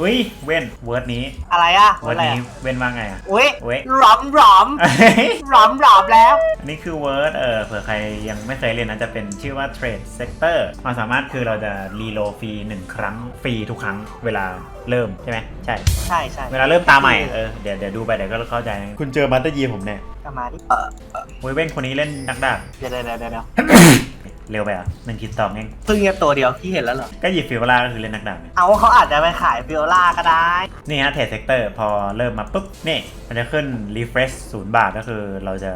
อุ้ยเว้นเวิร์ดนี้อะไรอะเวิร์ดอะไรนี้อะเว้นว่าไงอะอุ้ยเว้ย หลอมหลอมหลอมหลอมแล้ว อันนี้คือ Word เออเผื่อใครยังไม่เคยเล่นนะจะเป็นชื่อว่า Trade Sector ความสามารถคือเราจะรีโลฟรีหนึ่งครั้งฟรีทุกครั้งเวลาเริ่มใช่ไหมใช่ ใช่ใช่เวลาเริ่มตาใหม่เออเดี๋ยวเดี๋ยวดูไปเดี๋ยวก็เข้าใจคุณเจอมาสเตอร์ยีผมแน่กลับมาดิเออเว้ยเว้นคนนี้เล่นดักดักเดี๋ยวเดี๋ยวเดี๋ยวเดี๋ยว เร็วไปอะหนึ่งคิดตอบเองเพิ่งเงียบตัวเดียวที่เห็นแล้วเหรอ ก็หยิบฟิวลาก็คือเล่นดักดักเนี่ยเอาเขาอาจจะไปขายฟิโอล่าก็ได้ นี่ฮะ Trade Sector พอเริ่มมาปุ๊บ นี่ มันจะขึ้น refresh ศูนย์บาทก็คือเราจะ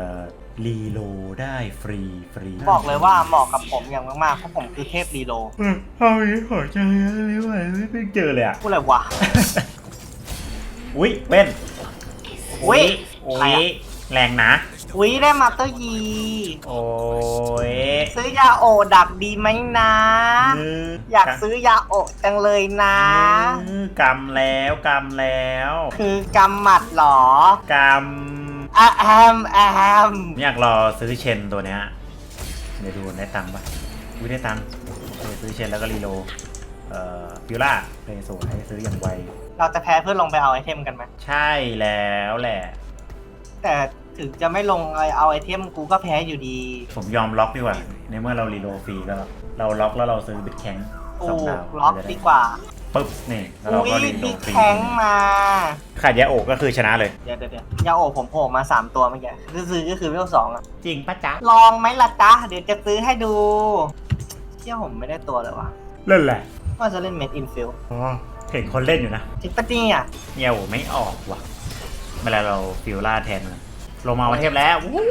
รีโหลดได้ฟรีฟรีบอกเลยว่าเหมาะกับผมอย่างมากๆ เพราะผมคือเทพรีโลเออเอาอีกขอเจอเลยว่ะไม่เพิ่งเจอเลยอะ พูดอะไรวะอุ้ยเว้นอุ๊ยโอ้ใครยอะ แรงนะ อุ้ยได้มาสเตอร์ยี โอ้ยซื้อยาโอดักดีไหมนะ อยากซื้อยาโอจังเลยนะอือกำแล้วกำแล้ว คือกำหมัดเหรอกอะแอมแอมำอยากรอซื้อเชนตัวเนี้ยเดี๋ยวดูได้ตังค์ปะอุ้ยได้ตังค์โอเคซื้อเชนแล้วก็รีโลเอ่อฟิวล่าเลยสวยซื้ออย่างไว เราจะแพ้เพื่อลงไปเอาไอเทมกันไหมใช่แล้วแหละ แต่ ถึงจะไม่ลงเอาไอเทมกูก็แพ้อยู่ดี ผมยอมล็อกดีกว่า ในเมื่อเรารีโลฟรีก็เราล็อกแล้วเราซื้อบิตแข็งกูสองดาวล็อกเรจะไดีกว่าปึ๊บนี่แล้วเราอุ้ก็ยรีโหลบิ๊กฟรีแข้งมาขาดยาโอกก็คือชนะเลยเดี๋ยวเดี๋ยวเดี๋ยวยาโอผมโผล่มา 3 ตัวเมื่อกี้คือซื้อก็คือเวลสองอะจริงปะจ๊ะ ลองไหมล่ะจ๊ะ เดี๋ยวจะซื้อให้ดูเที่ยผมไม่ได้ตัวเลยวะเล่นแหละว่าจะเล่นเมดอินฟิลอ๋อเห็นคนเล่นอยู่นะจริงปะเนี่ยยาโอไม่ออกว่ะเวลาเราฟิวล่าแทนมัน ลงมาวันเทพแล้ววู้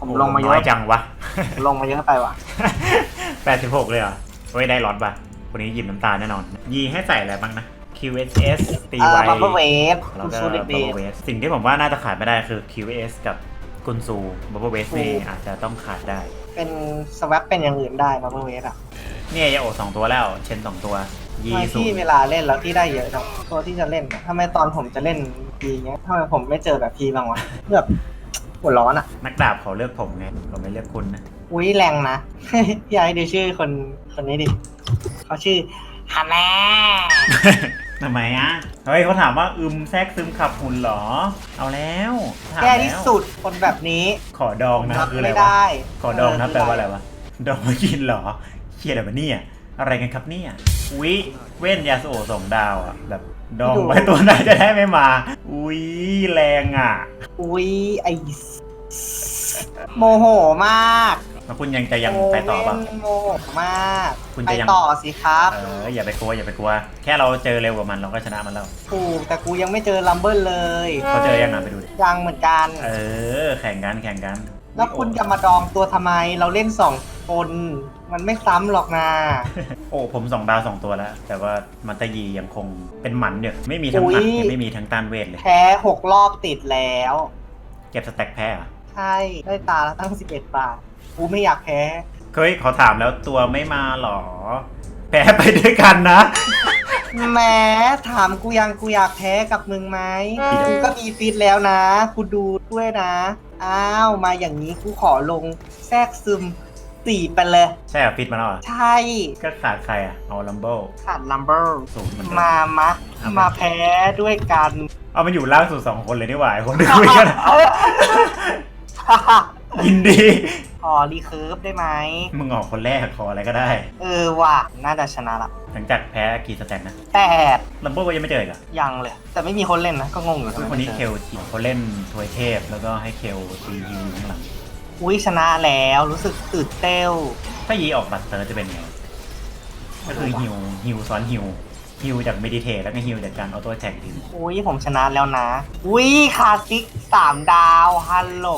ผมลงมาเยน้อยอะจังวะ ลงมาเยอะไปว่ะ 86 เลยเหรอเฮ้ยได้ล็อตป่ะคนนี้หยิบน้ำตาลแน่นอน ยีให้ใส่อะไรบ้างนะ QHS ตีเอไวอบัฟเฟอร์เวฟแล้วกูก็ซูริบัเบบเบิลส เวสสิ่งที่ผมว่าน่าจะขาดไม่ได้คือ QS กับกุนซูบับเบิลเวสนี่ถูก อาจจะต้องขาดได้ เป็นสวัปเป็นอย่างอื่นได้บัฟเฟอร์เวฟอะเนี่ยยาโอสองตัวแล้ว เชนสองตัว ยีทำไมสูที่เวลาเล่นแล้วที่ได้เยอะจังตัวที่จะเล่นอะทำไมตอนผมจะเล่นพีเงี้ยทำไมผมไม่เจอแบบพีบ้างวะแบบ หัวร้อนอะนักดาบเขาเลือกผมไงเขาไม่เลือกคุณนะอุ้ยแรงนะพี่ไอ้ดูชื่อคนคนนี้ดิเขาชื่อฮาน่าทำไมอะเฮ้ยเขาถามว่าอึมแทรกซึมขับหุ่นเหรอ เอาแล้วถามแย่ล้วที่สุดคนแบบนี้ขอดองนะรับคืออะไรไม่วะได้ขอดองนะเแปลว่าอะไรวะดองมากินเหรอเชียอะไรวะเนี่ยอะไรกันครับเนี่ย อุ๊ยเว้นยาสโอสองดาวอะแบบดองไว้ตัวไหนจะได้ไม่มา อุ๊ยแรงอะ อุ้ยไอโมโหมากแล้วคุณยังจะยังไปต่อปะโเว่นโมโหมากคุณไปจะยังต่อสิครับเอออย่าไปกลัวอย่าไปกลัว แค่เราเจอเร็วกว่ามันเราก็ชนะมันแล้วถูกแต่กูยังไม่เจอลัมเบิลเลยเขาเจอยังอะไปดูดิยังเหมือนกัน เออ แข่งกันแข่งกัน แล้วคุณจะมาดองตัวทำไมเราเล่นสองคน มันไม่ซ้ำหรอกนะโอ้ผมสองดาวสองตัวแล้ว แต่ว่ามันตะยียังคงเป็นหมันเดี๋ยวไม่มีทั้งหมัดอุ๊ยยังไม่มีทั้งต้านเวทเลยแพ้หกรอบติดแล้ว เก็บสแต็กแพ้เหรอะใช่ ได้ตาละตั้ง11บาทกูไม่อยากแพ้เฮ้ยขอถามแล้วตัวไม่มาหรอ แพ้ไปด้วยกันนะ แหม้ถามกูยังกูอยากแพ้กับมึงไหมอืมกูก็มีฟีดแล้วนะกูดูด้วยนะ อ้าวมาอย่างนี้กูขอลงแทรกซึมสี่ไปเลย ใช่เหรอฟิตมาแล้วเหรอใช่ก็ขาดใครอะเอาลัมเบิลขาดลัมเบอร์สูงเหมือนเดิมามะเอามามาแพ้ด้วยกัน เอามันอยู่ล่างสุดสองคนเลยนี่หว่าไอ้คนที่คุยกันอะ ยินดี ขอรีเคิร์ฟได้ไหม มึงออกคนแรกขออะไรก็ได้ เออว่ะ น่าจะชนะละหลังจากแพ้กี่สแต็กนะแต่ลัมเบิลก็ยังไม่เจออีกเหรอะยังเลย แต่ไม่มีคนเล่นนะ ก็งงอยู่ทำไมคนนี้ไม่เคจอลจีเขาเล่นทวยเทพ แล้วก็ให้เคลตีฮิวข้างหลัง อุ้ยชนะแล้วรู้สึกตื่นเต้วถ้ายีออกบัตรเตอร์จะเป็นไง ก็คือฮิวฮิวซ้อนฮิวฮิวจากเมดิเทแล้วก็ฮิวจากการออโต้แท็กทีอุ้ยผมชนะแล้วนะ อุ้ยคาซิกสามดาวฮัลโหล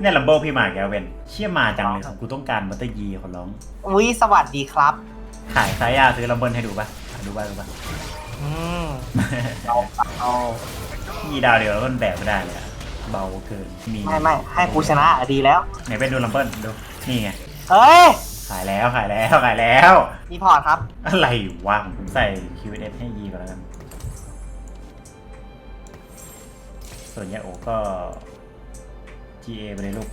เนี่ยลัมเบิลพี่มาแกเวนเชี่ยมาจังเลยกูต้องการบัตเตอร์ยีขอร้อง อุ้ยสวัสดีครับ ขายสายยาซื้อลัมเบิลให้ดูปะอะดูบ้างดูบ้างอืมเอาเอายีดาวเดียวแล้วมันแบกไม่ได้เลยอะเบาเกินมีไม่ไม่ให้กูชนะอะดีแล้ว ไหนเป็นดูลัมเบิลดูนี่ไงเฮ้ยขายแล้วขายแล้วขายแล้วมีพอร์ตครับ อะไรวะผมใส่ Q&S ให้ยีก่อนแล้วกันส่วนยาโอก็ GA ไปเลยลูก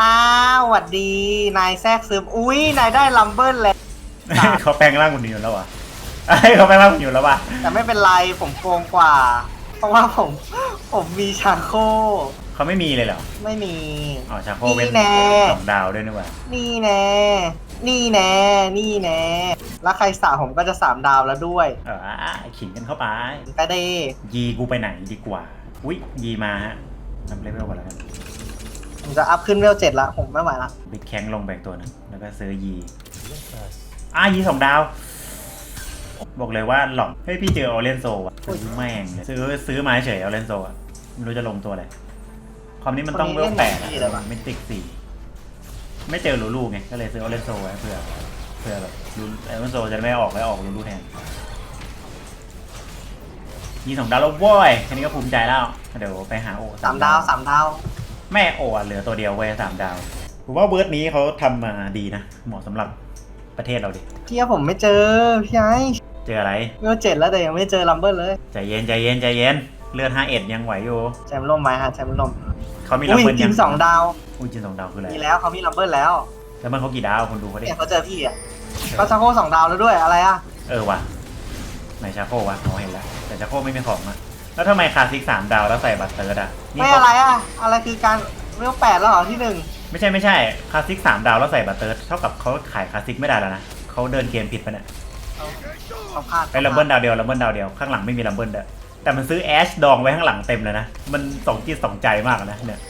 อ้าวหวัดดี นายแทรกซึม อุ้ยนายได้ลัมเบิลแล้ว ครับ เขาแปลงร่างคนนี้แล้ววะไอ้ยเขาไม่ว่าผมอยู่แล้วว่ะแต่ไม่เป็นไรผมโกงกว่า เพราะว่าผม ผมมีชาโค เขาไม่มีเลยเหรอไม่มี อ๋อชาโคเป็นนี่แน่ สองดาวด้วยนี่หว่านี่แน่ นี่แน่ นี่แน่ แล้วใครสามผมก็จะสามดาวแล้วด้วยเอออะขิงกันเข้าไปไปเด้ยีกูไปไหนดีกว่า อุ้ยยีมาฮะ ทำเลเวลก่อนแล้วกันผมจะอัพขึ้นเวลเจ็ดละผมไม่ไหวละบิ๊กแข้งลงแบกตัวหนึงแล้วก็ซื้อยีอะยีสองดาว บอกเลยว่าหลอกเฮ้ยพี่เจอออเรนโซอะซื้อแม่งเลยซื้อซื้อมาเฉยออเรนโซอะไม่รู้จะลงตัวอะไรความนี้มันต้องเวลแปดอะไม่ติกสี่ไม่เจอลูลูไงก็เลยซื้อออเรนโซไว้เผื่อเผื่อแบบลูออเรนโซจะไม่ออกแล้วออกลูลูแทน ยีสองดาวแล้วโว้ยแค่นี้ก็ภูมิใจแล้ว เดี๋ยวไปหาโอสามดาวสามดาว แม่โอะเหลือตัวเดียวเว้ยสามดาว ผมว่าเวิร์ดนี้เขาทำมาดีนะ เหมาะสำหรับประเทศเราดิ พี่ผมไม่เจอพี่ไอ้เจออะไรเวลเจ็ดแล้วแต่ยังไม่เจอลัมเบอร์เลย ใจเย็นใจเย็นใจเย็น เลือดห้าเอ็ดยังไหวอยู่แชมป์ล่มไหมฮะแชมป์ล่มเขามีลัมอุ้ยเบิลจิยันงสองดาวอุ้ยจินสองดาวคืออะไรมีแล้วเขามีลัมเบอร์แล้ว แล้วมันเขากี่ดาวคุณดูเขาดิเนี่ยเขาเจอพี่อะก็ชาโคสองดาวแล้วด้วยอะไรอะ เออว่ะไห นชาโควะเขาเห็นแล้ว แต่ชาโคไม่มีของอะแล้วทำไมคาซิกสามดาวแล้วใส่บัตรเตอร์ดอะนี่ไม่เขาอะไรอะ อะไรคือการเวลแปดแล้วเหรอที่หนึ่งไม่ใช่ไม่ใช่คาซิกสามดาวแล้วใส่บัตรเตอร์เท่ากับเขาขายคาซิกไม่ได้แล้วนะเขาเดินเกมผิดไปะเนี่ยเขาพลาดไอ้ลัมเบิลดาวเดียวลัมเบิลดาวเดียวข้างหลังไม่มีลัมเบิลเด้อแต่มันซื้อแอชดองไว้ข้างหลังเต็มเลยนะมันสองจิตสองใจมากนะเนี่ย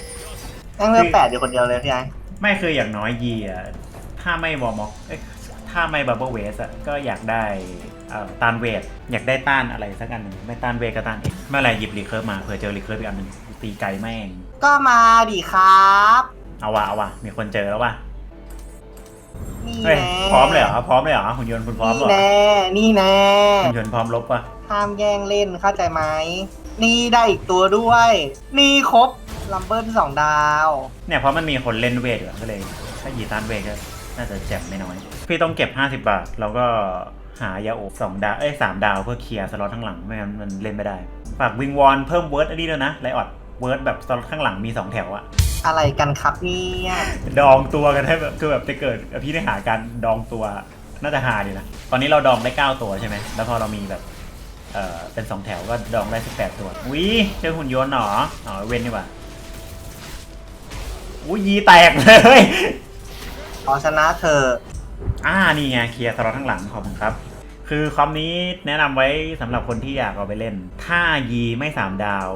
ยังเวลแปดอยู่คนเดียวเลยพี่ไอ้ไม่คืออย่างน้อยยีอะถ้าไม่วอร์ม็อกเอ้ยถ้าไม่บับเบิลเวสอะก็อยากได้เอ่อ ต้านเวท อยากได้ต้านอะไรสักอันหนึ่งไม่ต้านเวทก็ต้านเอกเมื่อไหรหยิบรีเคิร์ฟมาเผื่อเจอรีเคิร์ฟอีกอันหนึ่งตีไกลแม่ง ก็มาดิครับ เอาวะเอาวะมีคนเจอแล้ววะนี่เฮ้ยแน่พร้อมเลยเหรอพร้อมเลยเหรอหุ่นยนต์คุณพร้อมนี่เหรอแน่นี่แน่หุ่นยนต์พร้อมลบปะห้ามแย่งเล่นเข้าใจไหมนี่ได้อีกตัวด้วย นี่ครบลัมเบิลสองดาว เนี่ยเพราะมันมีคนเล่นเวทอยู่อะก็เลย ถ้ายีต้านเวทก็น่าจะแจ่มไม่น้อย พี่ต้องเก็บ 50 บาท แล้วก็ หายาโอบสองดาวเอ้ยสามดาวเพื่อเคลียร์สล็อตข้างหลังไม่งั้นมันเล่นไม่ได้ฝากวิงวอนเพิ่มเวิร์ดอันนี้ด้วยนะไลออดเวิร์ดแบบสล็อตข้างหลังมี2แถวอะอะไรกันครับเนี่ยดองตัวกันให้แบบคือแบบจะเกิดพี่ได้หาการดองตัวน่าจะหาดีนะตอนนี้เราดองได้ 9 ตัวใช่ไหมแล้วพอเรามีแบบเอ่อเป็น2แถวก็ดองได้18ตัววิเจอหุ่นยนต์เหรออ๋อเว้นดีกว่าอุ้ยยีแตกเลยขอชนะเธอ อ่านี่ไงเคลียร์สล็อตข้างหลังขอบคุณครับ คือคอมนี้แนะนำไว้สำหรับคนที่อยากเอาไปเล่น ถ้ายีไม่3ดาว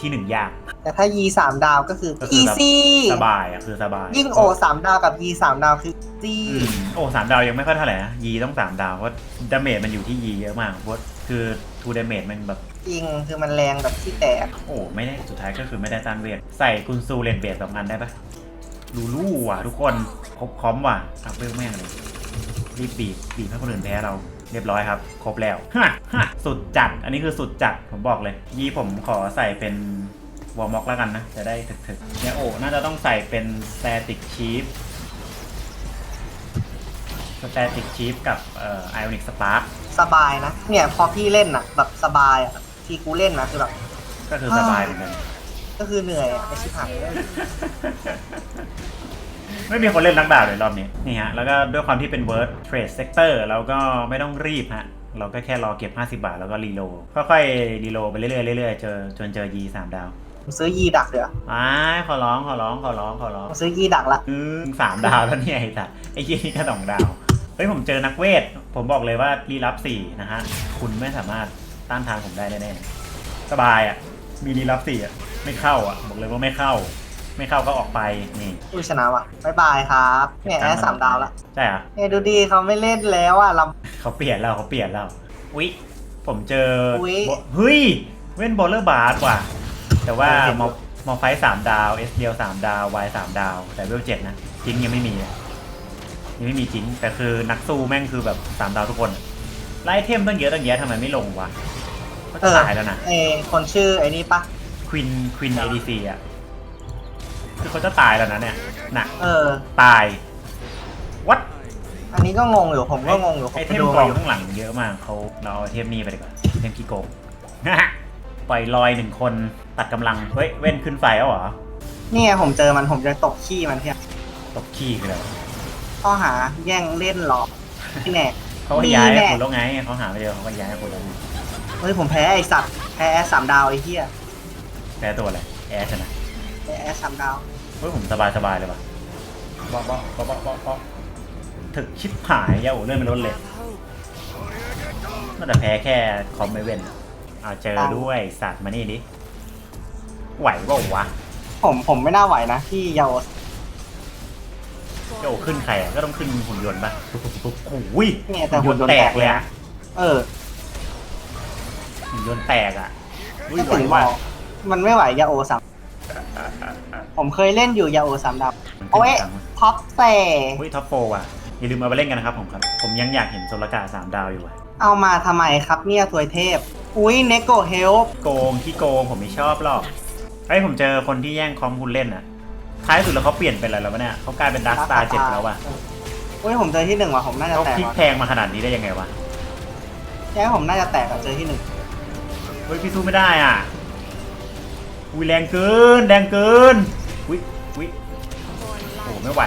ที่1ยาก แต่ถ้ายีสามดาวก็คือก็คืออีแบบซี่สบายอะคือสบาย ยิ่งโอสามดาวกับยีสามดาวคือซีอืมโอ้สามดาวยังไม่ค่อยเท่าไหร่นะยีต้องสามดาวเพราะดาเมจมันอยู่ที่ยีเยอะมากเพราะคือทูดาเมจมันแบบจริงคือมันแรงแบบที่แตก โอ้ไม่ได้สุดท้ายก็คือไม่ได้ต้านเวทใส่กุนซูเลนเบสสองอันได้ปะลูลูว่ะทุกคนครบคอมว่ะอัพเวลแม่งเลย รีบบีบบีบให้คนอื่นแพ้เราเรียบร้อยครับ ครบแล้วฮะฮะสุดจัด อันนี้คือสุดจัด ผมบอกเลย ยีผมขอใส่เป็นวอร์ม็อกแล้วกันนะ จะได้ถึกๆเนี่ยโอ้น่าจะต้องใส่เป็นสแตติกชีฟสแตติกชีฟกับเอ่อไอออนิกสปาร์สบายนะ เนี่ยพอพี่เล่นอะแบบสบายอะที่กูเล่นนะคือแบบ ก็คือสบายเหมือนกัน ก็คือเหนื่อยอะไม่ชิบหายเลย ไม่มีคนเล่นนักดาวเลยรอบนี้นี่ฮะแล้วก็ด้วยความที่เป็น Word Trade Sector เราก็ไม่ต้องรีบฮะเราก็แค่รอเก็บ 50 บาทแล้วก็รีโหลดค่อยๆรีโหลดไปเรื่อยๆเรื่อยๆเจอจนเจอ G 3ดาวผมซื้อยีดักเดี๋ยวอ้ายขอร้องขอร้องขอร้องขอร้องผมซื้อยีดักละอืมสามดาวแล้วเนี่ยไอ้สัสไอ้ยี่นี่ก็สองดาวเฮ้ยผมเจอนักเวท ผมบอกเลยว่ารีรับสี่นะฮะคุณไม่สามารถต้านทานผมได้แน่ๆสบายอะมีรีรับสี่อะไม่เข้าอะบอกเลยว่าไม่เข้า ไม่เข้าก็ออกไปนี่อุ้ยชนะว่ะบายบายครับเนี่ยได้สามดาวละใช่เหรอะเนี่ยดูดีเขาไม่เล่นแล้วอะลเขาเปลี่ยนแล้วเขาเปลี่ยนแล้วอุ๊ยผมเจออุ๊ยโบเฮ้ยเว้นบอลเลอร์บาร์ว่ะ แต่ว่าเห็นมอมอไฟสามดาวเอสเดียวสามดาววายสามดาว แต่เวลเจ็ดนะจริงยังไม่มีอะยังไม่มีจริงแต่คือนักสู้แม่งคือแบบสามดาวทุกคนไล่เทมตั้งเยอะตั้งแยะทำไมไม่ลงวะก็เออตายแล้วนะำเออคนชื่อไอ้นี่ปะควินควินเอดีซีอะ คือเขาจะตายแล้วนะเนี่ยน่ะเออ ตายวัดอันนี้ก็งงอยู่ผมก็งงอยู่ผมไอเทไปมดูกองอยู่ข้างหลังเยอะมากเขาเราเอาไอเทมนี้ไปดีกว่าเทมขี้โกง ปล่อยลอยหนึ่งคนตัดกำลังเฮ้ยเว้นขึ้นไฟแล้วเหรอเนี่ยผมเจอมันผมจะตกขี้มันเพียตกขี้คืออะไรวะข้อหาแย่งเล่นหรอพี่แน่เขาก็ย้ายให้คุณแล้วไงเขาหาไม่เจอเขาก็ย้ายให้คุณแล้วไงเฮ้ยผมแพ้ไอสัตว์แพ้แอสสามดาวไอ้เหี้ยแพ้ตัวอะไรแอชนะ แพ้แอสสามดาวเฮ้ยผมสบายสบายเลยว่ะบ๊อกบ๊อกบ๊อกบ๊อกบ๊อกถึกชิบหายยาโอ้เลื่อนไม่ลดเลยน่าจะแพ้แค่คอมไม่เว้นเอาเจอด้วยสัตว์มานี่ดิ ไหวเปล่าวะผมผมไม่น่าไหวนะที่ยาโอยาโอขึ้นใครอะก็ต้องขึ้นหุ่นยนต์ป่ะปุ๊บปุ๊บปุ๊บโอ้ยเนี่ยแต่หุ่นยนต์แตกเลยอะเออหุ่นยนต์แตกอะอุ้ยก็ไหวถึงบว่ะอกมันไม่ไหวยาโอสาม ผมเคยเล่นอยู่ยาโอสามดาวโอ้ยท็อปเซ่อุ้ยท็อปโฟว่ะอย่าลืมเอาไปเล่นกันนะครับผมครับ ผมยังอยากเห็นโซลกาสามดาวอยู่อะเอามาทำไมครับเนี่ยถวยเทพ อุ้ยเนโกเฮลโกงที่โกงผมไม่ชอบหรอกไอ้ยผมเจอคนที่แย่งคอมคุณเล่นอะ ท้ายสุดแล้วเขาเปลี่ยนเป็นอะไรแล้ววะเนี่ยเขากลายเป็นดักสตาร์เจ็ดแล้วว่ะอุ้ยผมเจอที่หนึ่งว่ะผมน่าจะเขาแตกพลิกว่ะแพงมาขนาดนี้ได้ยังไงวะ ใช่ผมน่าจะแตกอะเจอที่หนึ่งเฮ้ยพี่สู้ไม่ได้อะ อุ้ยแรงเกินแรงเกินอุ้ยอุ้ยโอ้ไม่ไหว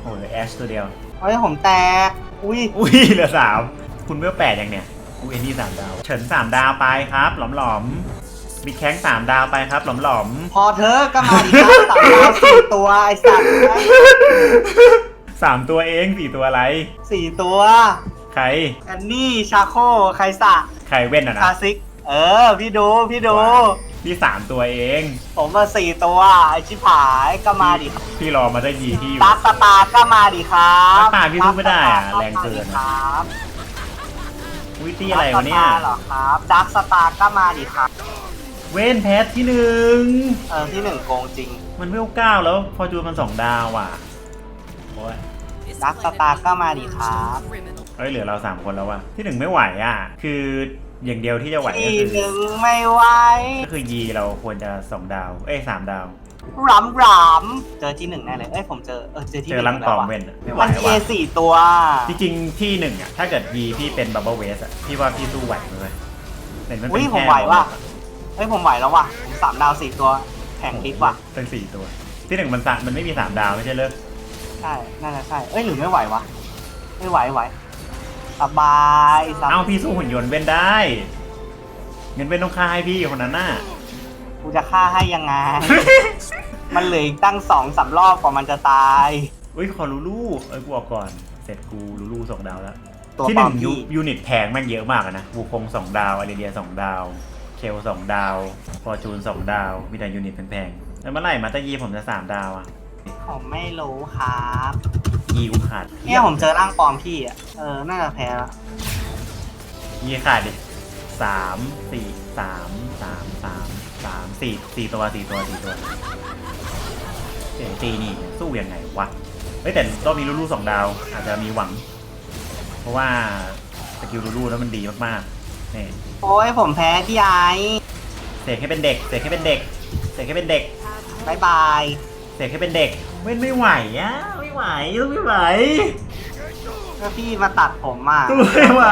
โอ้เหลือแอชตัวเดียวเฮ้ยผมแตกอุ้ยอุ้ยเหลือสามคุณเมื่อแปดยังเนี่ยอุ้ยเอ็นนี่สามดาว เฉินสามดาวไปครับ หลอมหลอมบิ๊กแข้งสามดาวไปครับ หลอมหลอมพอเธอะก็มาดิครับสามดาวสี่ตัวไอสัตว์สามตัวเองสี่ตัวอะไรสี่ตัวใครแอนนี่ชาโคไคสะใครเว้นอะนะคาซิก เออ พี่ดู พี่ดู พี่สามตัวเอง ผมมาสี่ตัวไอชิบหายก็มาดิครับพี่รอมาได้ยีที่อยู่ดักสตาร์ก็มาดิครับดักสตาร์พี่สู้ไม่ได้อะแรงเกินอะครับวิตี้อะไรวะเนี่ยดักสตาร์เหรอครับดักสตาร์ก็มาดิครับ เว้นแพทที่หนึ่ง เออที่หนึ่งโกงจริงมันเวลเก้าแล้วพอจูนมันสองดาวอะโอ้ยดักสตาร์ก็มาดิครับเอ้ยเหลือเราสามคนแล้วว่ะที่หนึ่งไม่ไหวอะ คือ อย่างเดียวที่จะไหวก็ที่คือหนึ่งไม่ไหวก็คือยีเราควรจะสองดาว เอ้ยสามดาว รำรำเจอที่หนึ่งแน่เลยเอ้ยผมเจอเออเจอที่เจหอนึ่งลังตอมแล้วเว้อะนอะไม่ไหวมันเอว่ะสี่ตัวจริงๆที่หนึ่งอะถ้าเกิดยีพี่เป็นบับเบิลเวสอะพี่ว่าพี่สู้ไหวเลยเห็นมันอุ้เป็ยนผมแค่ไหวว่ะเฮ้ยผมไหวแล้วว่ะผมสามดาวสี่ตัวแข่งคลิปว่ะเป็นสี่ตัว ที่หนึ่งมันสามมันไม่มีสามดาวไม่ใช่เลยใช่น่าจะใช่เอ้ยหรือไม่ไหววะไม่ไหวไหว สบายสบาเอ้ายพี่สู้หุ่นยนต์เว้นได้เงินเป็นต้องค่าให้พี่คนนั้นน่ะ กูจะฆ่าให้ยังไง มันเหลืออีกตั้งสองสามรอบกว่ามันจะตาย อุ้ยขอลูลูเอ้ยกูออกก่อน เสร็จกูลูลูสองดาวแล้วตัวที่ปหลอนึ่มงยูพี่ยูนิตแพงแม่งเยอะมากอะนะวูคงสองดาวอาริเดียสองดาว เคลสองดาวฟอร์จูนสองดาว มีแต่ยูนิตแพงๆแล้วเมื่อไหร่มาตายีผมจะสามดาวอะผมไม่รู้ครับ ยีกูขาดเนี่ยผมเจอร่างปลอมพี่อะ เออ น่าจะแพ้ละยีขาดดิสามสี่สามสามสามสามสี่สี่ตัวสี่ตัวสี่ตัวเสียงตีนี่สู้ยังไงวะเฮ้ยแต่รอบนี้ลูลูสองดาว อาจจะมีหวัง เพราะว่าสกิลลูลูแล้วมันดีมากๆนี่โอ้ยผมแพ้พี่ไอเสกให้เป็นเด็กเสกให้เป็นเด็กเสกให้เป็นเด็กบายบายเสกให้เป็นเด็กเว้นไม่ไหวอะ ไม่ไหวสู้ไม่ไหวก็พี่มาตัดผมอะสู้ไม่ไหว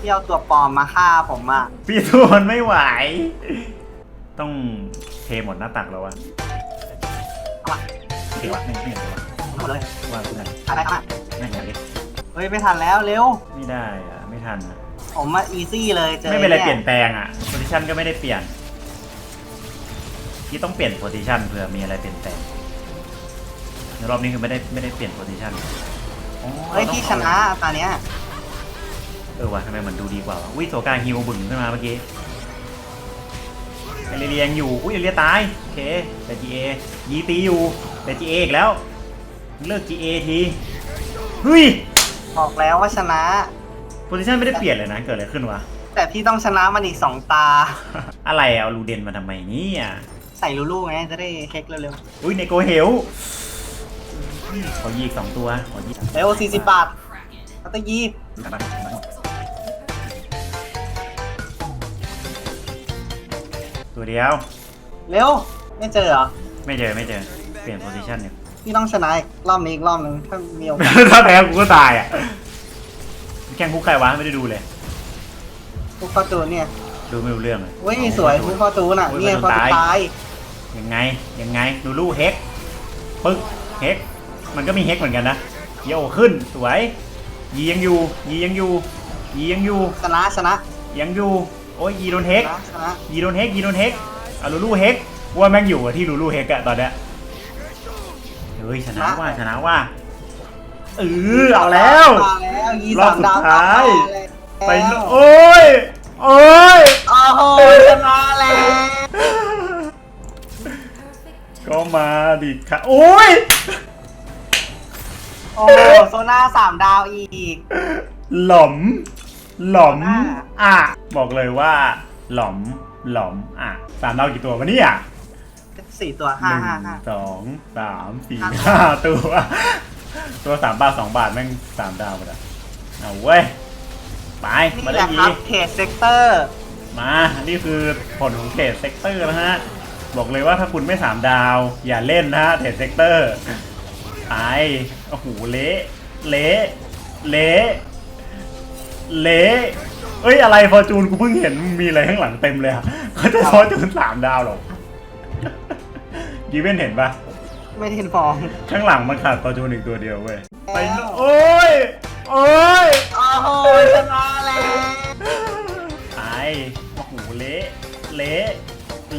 พี่เอาตัวปลอมมาฆ่าผมอะพี่ทวนไม่ไหว ต้องเทหมดหน้าตักแล้ววะเอามาเดี๋ยวไม่ไม่เห็นเลยวะหมดเลยว่าคุณไหนอะไรครับไม่เห็นเลยเฮ้ยไม่ทันแล้วเร็ว ไม่ได้อะไม่ทันอะผมมาอีซี่เลยเจอไม่เป็นไรยเปลี่ยนแปลงอะโพซิชันก็ไม่ได้เปลี่ยน ที่ต้องเปลี่ยนโพซิชันเผื่อมีอะไรเปลี่ยนแปลงใน รอบนี้คือไม่ได้ไม่ได้เปลี่ยนโพซิชันอ๋อเฮ้ยราต้องพี่ชนะตอนเนี้ยเออว่ะทำไมมันดูดีกว่าวะอุ้ยโซกาฮิวบึ่งขึ้นมาเมื่อกี้เอเลียยังอยู่ อุ้ยเอเลียตาย โอเคแต่ GA ยีตีอยู่แต่ GA อีกแล้ว เลิก GA ทีเฮ้ยบอกแล้วว่าชนะโพซิชันไม่ได้เปลี่ยนเลยนะเกิดอะไรขึ้นวะแต่พี่ต้องชนะมันอีกสองตา อะไรอะเอาลูเดนมาทำไมเนี่ยใส่ลูลูไงจะได้เช็คเร็วอุ้ยในโกเฮล ขอยีอีกสองตัวขอยีๆเร็วสี่สิบบาทเขาต้องยีบตัวเดียว เร็ว ไม่เจอเหรอ ไม่เจอไม่เจอ เปลี่ยนโพซิชันเนี่ยพี่ต้องชนะอีกรอบนี้อีกรอบหนึงถ้ามีโอกาสถ้าแพ้กูก็ตายอะแข่งคุกใครวะไม่ได้ดูเลยพวกข้อจูนเนี่ย ดูไม่รู้เรื่องเลยเว้ยสวยพวกข้อจูนอะโอ้ยเนี่ยมันข้อตายตายยังไงยังไงดูลูเฮกปึ๊กเฮก มันก็มีเฮกเหมือนกันนะเยโอขึ้นสวยยียังอยู่ยียังอยู่ยียังอยู่ชนะชนะยังอยู่โอ้ยยีโดนเฮชกนะชนะยีโดนเฮกยีโดนเฮกอาลูลูเฮกว่าแม่งอยู่กับที่ลูลูเฮกอะตอนเนี้ยเฮ้ยชนะว่าชนะว่าเออเอาแล้วมาแล้วยีรอสาบมสุดดาวท้ายไปไปแล้วโอ้ยโอ้ยโอ้โหชนะแล้วก็มาดิค่ะโอ้ย โอ้โซน่าสามดาวอีก หลอม หลอมอ่าอะ บอกเลยว่า หลอม หลอม อะสามดาวกี่ตัววะเนี่ยสี่ตัวหห้านึ่งห้าห้าสองสามสี่ห้าห้าตัว ตัวสามบาทสองบาทแม่งสามดาวหมดอะเอาเว้ย ไปนี่มาแหได้ละยีครับเทรดเซกเตอร์ มา นี่คือผลของเทรดเซกเตอร์นะฮะ บอกเลยว่าถ้าคุณไม่สามดาว อย่าเล่นนะฮะเทรดเซกเตอร์ ไปโอ้โห เละ เละ เละ เละเอ้ย อะไรฟอร์จูนกูเพิ่งเห็นมีอะไรข้างหลังเต็มเลยอะเขาจะฟอร์จูนสามดาวเหรอกีเว่นเห็นปะไม่ได้ฟองข้างหลังมันขาดฟอร์จูนอีกตัวเดียวเว้ย ไปโอ้ย โอ้ย โอ้โหชนะแล้วไปโอ้โห เละ เละ